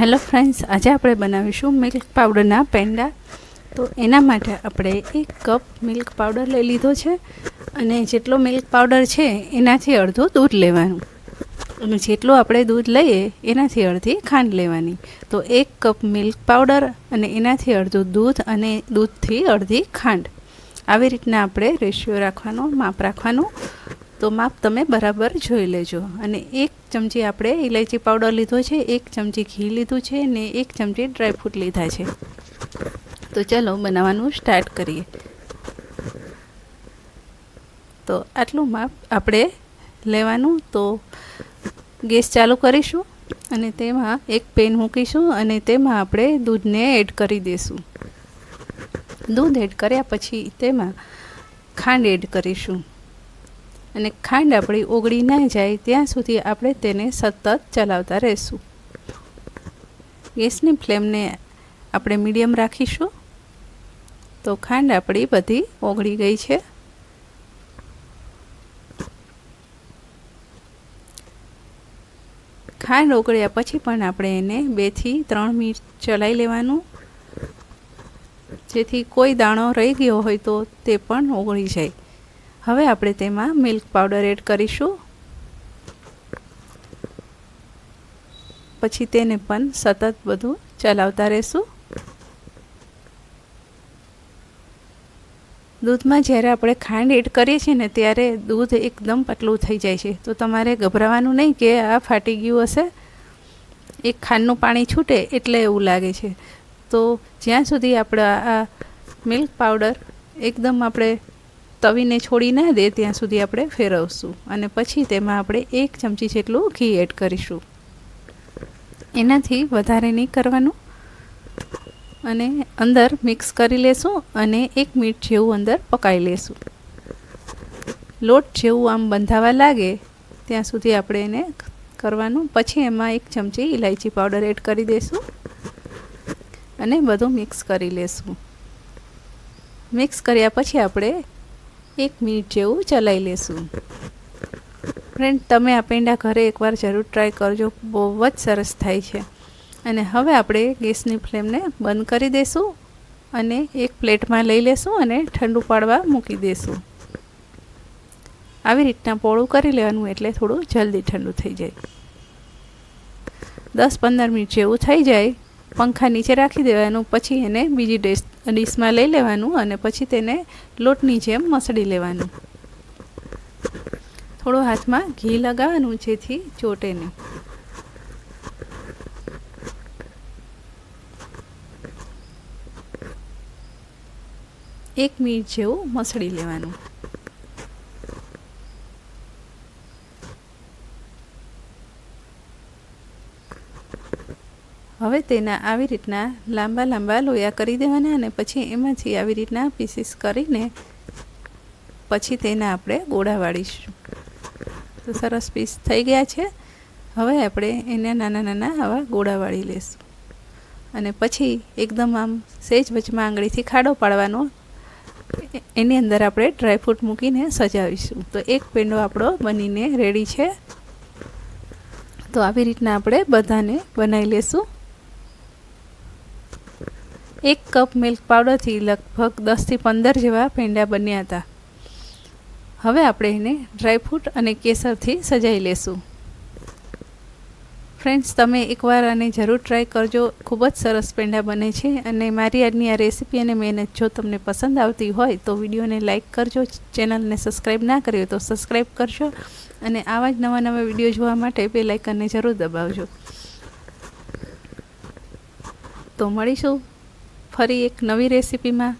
Hello friends, આજે આપણે બનાવીશું મિલ્ક પાવડરના પેંડા. તો એના માટે આપણે એક કપ મિલ્ક પાવડર લઈ લીધો છે અને જેટલો મિલ્ક પાવડર છે એનાથી અડધું દૂધ લેવાનું. અને જેટલું આપણે દૂધ લઈએ એનાથી અડધી ખાંડ લેવાની. તો એક કપ મિલ્ક પાવડર અને એનાથી અડધું દૂધ અને દૂધથી અડધી ખાંડ. આવી રીતના આપણે રેશિયો રાખવાનો, માપ રાખવાનું. તો માપ તમે બરાબર જોઈ લેજો. અને એક ચમચી આપણે ઇલાયચી પાવડર લીધો છે, એક ચમચી ઘી લીધું છે ને એક ચમચી ડ્રાયફ્રૂટ લીધા છે. તો ચાલો બનાવવાનું સ્ટાર્ટ કરીએ. તો આટલું માપ આપણે લેવાનું. તો ગેસ ચાલુ કરીશું અને તેમાં એક પેન મૂકીશું અને તેમાં આપણે દૂધને એડ કરી દઈશું દૂધ એડ કર્યા પછી તેમાં ખાંડ એડ કરીશું. અને ખાંડ આપણી ઓગળી ના જાય ત્યાં સુધી આપણે તેને સતત ચલાવતા રહેશું. ગેસની ફ્લેમને આપણે મીડિયમ રાખીશું. તો ખાંડ આપણી બધી ઓગળી ગઈ છે. ખાંડ ઓગળ્યા પછી પણ આપણે એને બેથી ત્રણ મિનિટ ચલાવી લેવાનું. જેથી કોઈ દાણો રહી ગયો હોય તો તે પણ ઓગળી જાય. હવે આપણે તેમાં મિલ્ક પાવડર એડ કરીશું. પછી તેને પણ સતત બધું ચલાવતા રહેશું. દૂધમાં જ્યારે આપણે ખાંડ એડ કરીએ છીએ ને ત્યારે દૂધ એકદમ પતલું થઈ જાય છે. તો તમારે ગભરાવાનું નહીં કે આ ફાટી ગયું હશે. એક ખાંડનું પાણી છૂટે એટલે એવું લાગે છે. તો જ્યાં સુધી આપણે આ મિલ્ક પાવડર એકદમ આપણે તવીને છોડી ના દે, ત્યાં સુધી આપણે ફેરવશું. અને પછી તેમાં આપણે એક ચમચી જેટલું ઘી એડ કરીશું. એનાથી વધારે નહીં કરવાનું. અને અંદર મિક્સ કરી લેશું અને એક મિનિટ જેવું અંદર પકાવી લેશું. લોટ જેવું આમ બંધાવા લાગે, ત્યાં સુધી આપણે એને કરવાનું. પછી એમાં એક ચમચી ઇલાયચી પાવડર એડ કરી દઈશું અને બધું મિક્સ કરી લેશું. મિક્સ કર્યા પછી આપણે એક મિનિટ જેવું ચલાવી લેશું. ફ્રેન્ડ તમે આ પેંડા ઘરે એકવાર જરૂર ટ્રાય કરજો. બહુ જ સરસ થાય છે. અને હવે આપણે ગેસની ફ્લેમને બંધ કરી દઈશું અને એક પ્લેટમાં લઈ લેશું અને ઠંડુ પાડવા મૂકી દઈશું આવી રીતના પોળું કરી લેવાનું એટલે થોડું જલ્દી ઠંડુ થઈ જાય. દસ પંદર મિનિટ જેવું થઈ જાય. પંખા નીચે રાખી દેવાનું, પછી એને બીજી ડિશ, ડીશમાં લઈ લેવાનું અને પછી તેને લોટની જેમ મસળી લેવાનું. થોડું હાથમાં ઘી લગાવવાનું જેથી ચોટે નહીં. એક મિનિટ જેવું મસળી લેવાનું. હવે તેના આવી રીતના લાંબા લાંબા લોયા કરી દેવાના અને પછી એમાંથી આવી રીતના પીસીસ કરીને પછી તેના આપણે ગોળા વાળીશું. તો સરસ પીસ થઈ ગયા છે. હવે આપણે એને નાના નાના આવા ગોળા વાળી લઈશું અને પછી એકદમ આમ સેજ વચમાં આંગળીથી ખાડો પાડવાનો એની અંદર આપણે ડ્રાયફ્રૂટ મૂકીને સજાવીશું. તો એક પેંડો આપણો બનીને રેડી છે. તો આવી રીતના આપણે બધાને બનાવી લેશું. એક કપ મિલ્ક પાવડરથી લગભગ દસથી પંદર જેવા પેંડા બન્યા હતા. હવે આપણે એને ડ્રાયફ્રૂટ અને કેસરથી સજાવી લેશું. ફ્રેન્ડ્સ તમે એકવાર આને જરૂર ટ્રાય કરજો. ખૂબ જ સરસ પેંડા બને છે અને મારી આજની આ રેસીપી અને મહેનત જો તમને પસંદ આવતી હોય તો વિડીયોને લાઇક કરજો ચેનલને સબસ્ક્રાઈબ ના કરી હોય તો સબસ્ક્રાઈબ કરજો અને આવા જ નવા નવા વીડિયો જોવા માટે બે લાઇકનને જરૂર દબાવજો. તો મળીશું. ફરી એક નવી રેસીપીમાં